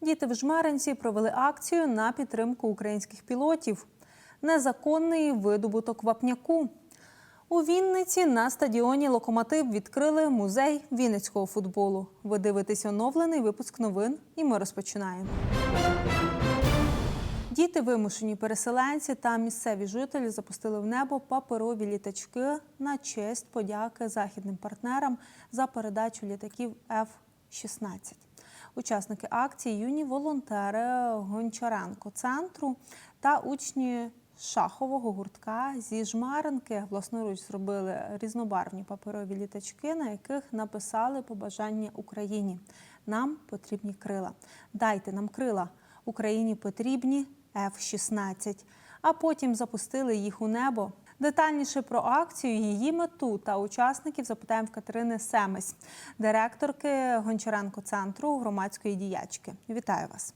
Діти в Жмеринці провели акцію на підтримку українських пілотів. Незаконний видобуток вапняку. У Вінниці на стадіоні Локомотив відкрили музей вінницького футболу. Ви дивитесь оновлений випуск новин, і ми розпочинаємо. Діти, вимушені переселенці та місцеві жителі запустили в небо паперові літачки на честь подяки західним партнерам за передачу літаків F-16. Учасники акції юні волонтери Гончаренко центру та учні шахового гуртка зі жмаринки власноруч зробили різнобарвні паперові літачки, на яких написали побажання Україні. Нам потрібні крила. Дайте нам крила. Україні потрібні F-16. А потім запустили їх у небо. Детальніше про акцію, її мету та учасників запитаємо в Катерини Семесь, директорки Гончаренко центру громадської діячки. Вітаю вас.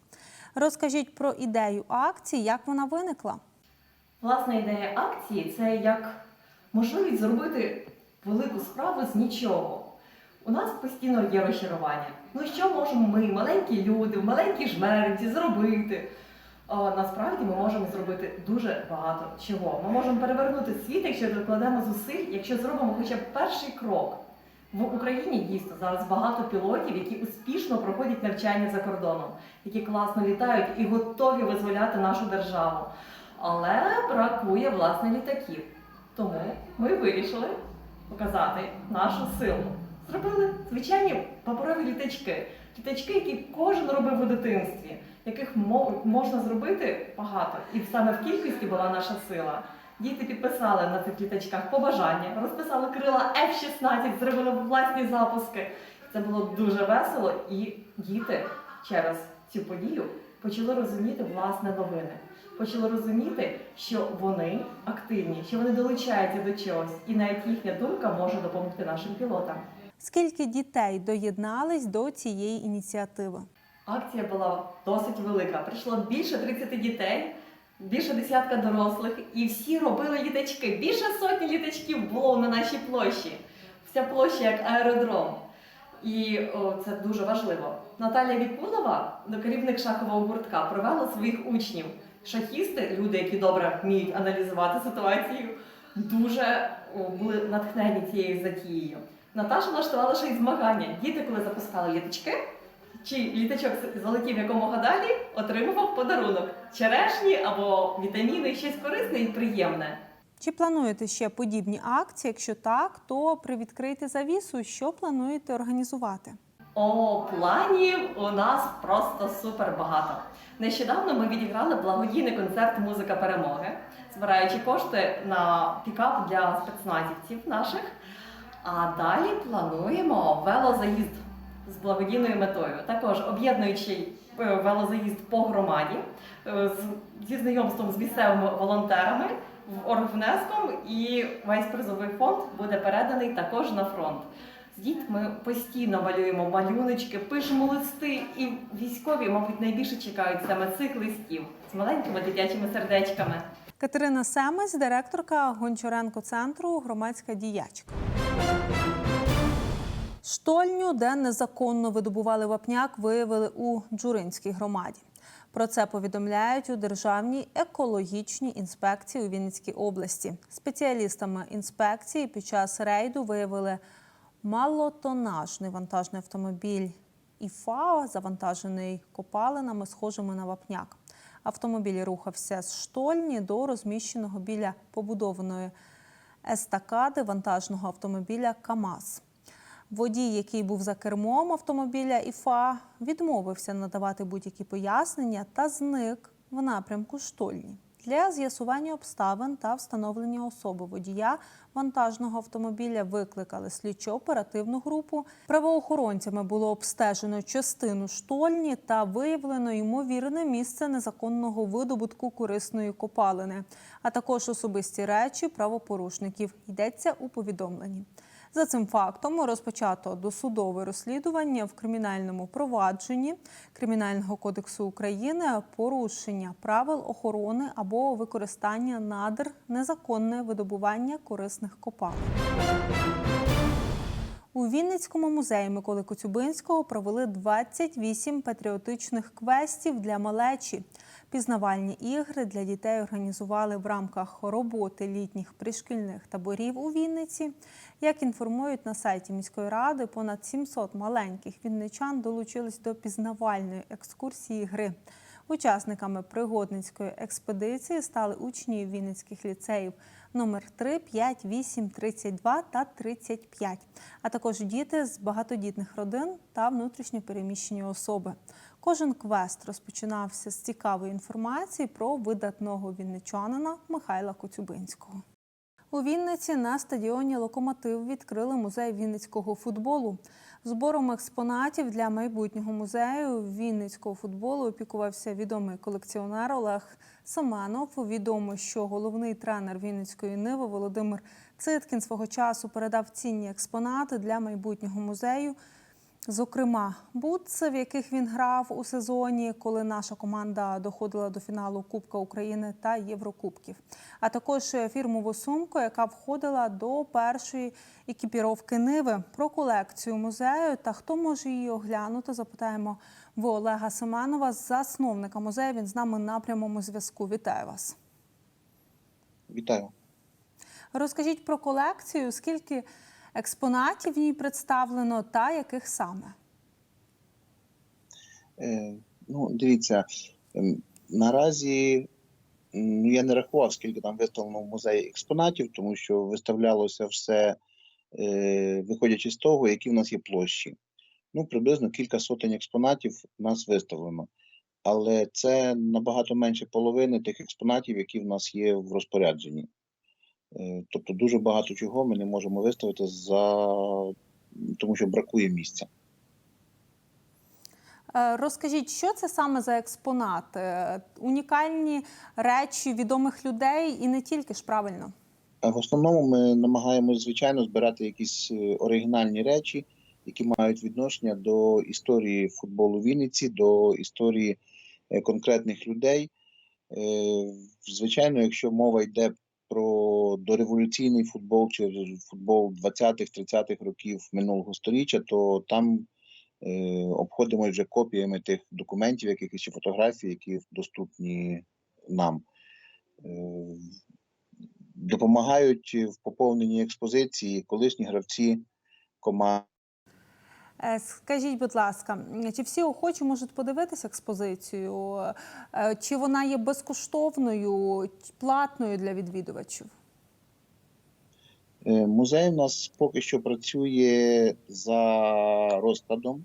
Розкажіть про ідею акції, як вона виникла. Власна ідея акції це як можливість зробити велику справу з нічого. У нас постійно є розчарування. Ну що можемо ми, маленькі люди, в маленькій жмеринці, зробити? А, насправді ми можемо зробити дуже багато чого. Ми можемо перевернути світ, якщо докладемо зусиль, якщо зробимо хоча б перший крок. В Україні дійсно зараз багато пілотів, які успішно проходять навчання за кордоном, які класно літають і готові визволяти нашу державу. Але бракує власне літаків. Тому ми вирішили показати нашу силу. Зробили звичайні паперові літачки. Літачки, які кожен робив у дитинстві, яких мо- можна зробити багато. І саме в кількості була наша сила. Діти підписали на цих літачках побажання, розписали крила F-16, зробили власні запуски. Це було дуже весело, і діти через цю подію почали розуміти власне новини. Почали розуміти, що вони активні, що вони долучаються до чогось, і навіть їхня думка може допомогти нашим пілотам. Скільки дітей доєднались до цієї ініціативи? Акція була досить велика. Прийшло більше 30 дітей, більше десятка дорослих, і всі робили літачки. Більше сотні літачків було на нашій площі. Вся площа як аеродром. І о, це дуже важливо. Наталя Вікулова, керівник шахового гуртка, провела своїх учнів. Шахісти, люди, які добре вміють аналізувати ситуацію, дуже о, були натхнені цією затією. Наташа влаштувала ще й змагання. Діти, коли запускали літачки, чи літачок залетів якомога далі, отримував подарунок черешні або вітаміни, щось корисне і приємне. Чи плануєте ще подібні акції? Якщо так, то привідкрийте завісу, що плануєте організувати. О, планів у нас просто супер багато. Нещодавно ми відіграли благодійний концерт Музика перемоги, збираючи кошти на пікап для спецназівців наших. А далі плануємо велозаїзд з благодійною метою. Також об'єднуючи е, велозаїзд по громаді е, зі знайомством з місцевими волонтерами в оргвнеском і весь призовий фонд буде переданий також на фронт. З дітьми постійно малюємо малюночки, пишемо листи, і військові, мабуть, найбільше чекають саме цих листів з маленькими дитячими сердечками. Катерина Семець, директорка Гончаренко центру громадська діячка. Штольню, де незаконно видобували вапняк, виявили у Джуринській громаді. Про це повідомляють у Державній екологічній інспекції у Вінницькій області. Спеціалістами інспекції під час рейду виявили малотонажний вантажний автомобіль ІФА, завантажений копалинами, схожими на вапняк. Автомобіль рухався з штольні до розміщеного біля побудованої естакади вантажного автомобіля КАМАЗ. Водій, який був за кермом автомобіля ІФА, відмовився надавати будь-які пояснення та зник в напрямку штольні. Для з'ясування обставин та встановлення особи водія вантажного автомобіля викликали слідчо-оперативну групу. Правоохоронцями було обстежено частину штольні та виявлено ймовірне місце незаконного видобутку корисної копалини, а також особисті речі правопорушників. Йдеться у повідомленні. За цим фактом розпочато досудове розслідування в кримінальному провадженні Кримінального кодексу України порушення правил охорони або використання надр, незаконне видобування корисних копалин. У Вінницькому музеї Миколи Коцюбинського провели 28 патріотичних квестів для малечі. Пізнавальні ігри для дітей організували в рамках роботи літніх пришкільних таборів у Вінниці. Як інформують на сайті міської ради, понад 700 маленьких вінничан долучились до пізнавальної екскурсії гри. Учасниками пригодницької експедиції стали учні вінницьких ліцеїв номер 3, 5, 8, 32 та 35, а також діти з багатодітних родин та внутрішньо переміщені особи. Кожен квест розпочинався з цікавої інформації про видатного вінничанина Михайла Коцюбинського. У Вінниці на стадіоні Локомотив відкрили музей вінницького футболу. Збором експонатів для майбутнього музею вінницького футболу опікувався відомий колекціонер Олег Семенов. Відомо, що головний тренер Вінницької Ниви Володимир Циткін свого часу передав цінні експонати для майбутнього музею. Зокрема, бутси, в яких він грав у сезоні, коли наша команда доходила до фіналу Кубка України та Єврокубків, а також фірмову сумку, яка входила до першої екіпіровки Ниви. Про колекцію музею та хто може її оглянути, запитаємо в Олега Семенова, засновника музею. Він з нами на прямому зв'язку. Вітаю вас. Вітаю. Розкажіть про колекцію, скільки експонатів в ній представлено та яких саме? Е, ну, дивіться, ем, наразі ну, я не рахував, скільки там виставлено в музеї експонатів, тому що виставлялося все, е, виходячи з того, які в нас є площі. Ну, приблизно кілька сотень експонатів у нас виставлено. Але це набагато менше половини тих експонатів, які в нас є в розпорядженні. Е, тобто дуже багато чого ми не можемо виставити за тому, що бракує місця. Е, Розкажіть, що це саме за експонати? Е, Унікальні речі відомих людей і не тільки ж правильно. В основному ми намагаємося, звичайно, збирати якісь оригінальні речі, які мають відношення до історії футболу Вінниці, до історії конкретних людей. Звичайно, якщо мова йде про дореволюційний футбол чи футбол 20-х, 30-х років минулого століття, то там е, обходимо вже копіями тих документів, якихось чи фотографій, які доступні нам. Е, допомагають в поповненні експозиції колишні гравці команд. Е, Скажіть, будь ласка, чи всі охочі можуть подивитися експозицію? Е, Чи вона є безкоштовною, платною для відвідувачів? Е, Музей у нас поки що працює за розкладом.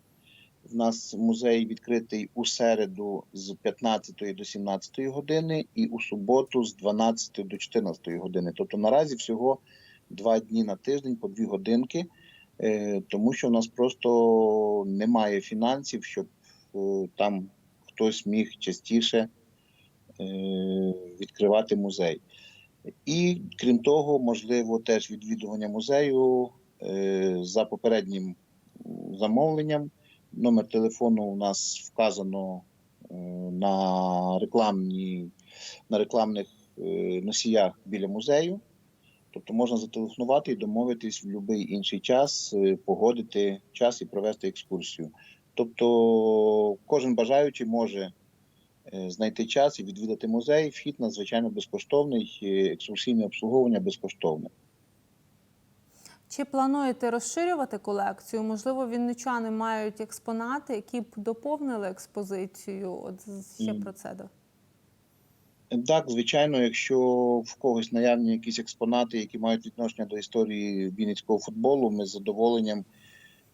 У нас музей відкритий у середу з 15 до 17 години і у суботу з 12 до 14 години. Тобто наразі всього два дні на тиждень по дві годинки, е, тому що у нас просто немає фінансів, щоб е, там хтось міг частіше відкривати музей. І крім того, можливо, теж відвідування музею е, за попереднім замовленням. Номер телефону у нас вказано е, на рекламні, на рекламних е, носіях біля музею. Тобто можна зателефонувати і домовитись в будь-який інший час, погодити час і провести екскурсію. Тобто кожен бажаючий може знайти час і відвідати музей. Вхід надзвичайно безкоштовний, е, екскурсійне обслуговування безкоштовне. Чи плануєте розширювати колекцію? Можливо, вінничани мають експонати, які б доповнили експозицію. От ще про це. до- Так, звичайно, якщо в когось наявні якісь експонати, які мають відношення до історії вінницького футболу, ми з задоволенням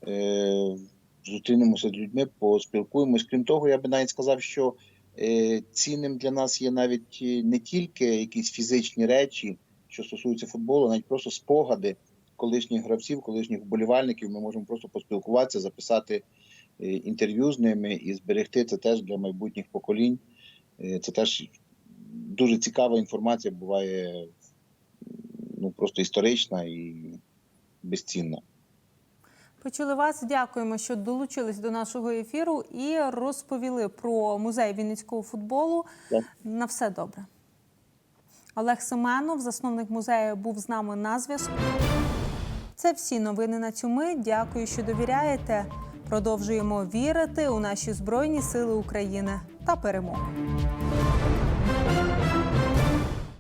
е, зустрінемося з людьми, поспілкуємось. Крім того, я би навіть сказав, що е, цінним для нас є навіть е, не тільки якісь фізичні речі, що стосуються футболу, навіть просто спогади колишніх гравців, колишніх вболівальників. Ми можемо просто поспілкуватися, записати е, інтерв'ю з ними і зберегти це теж для майбутніх поколінь. Е, Це теж дуже цікава інформація буває ну, просто історична і безцінна. Почули вас. Дякуємо, що долучились до нашого ефіру і розповіли про музей вінницького футболу. Так. На все добре. Олег Семенов, засновник музею, був з нами на зв'язку. Це всі новини на цю мить. Дякую, що довіряєте. Продовжуємо вірити у наші Збройні Сили України та перемогу.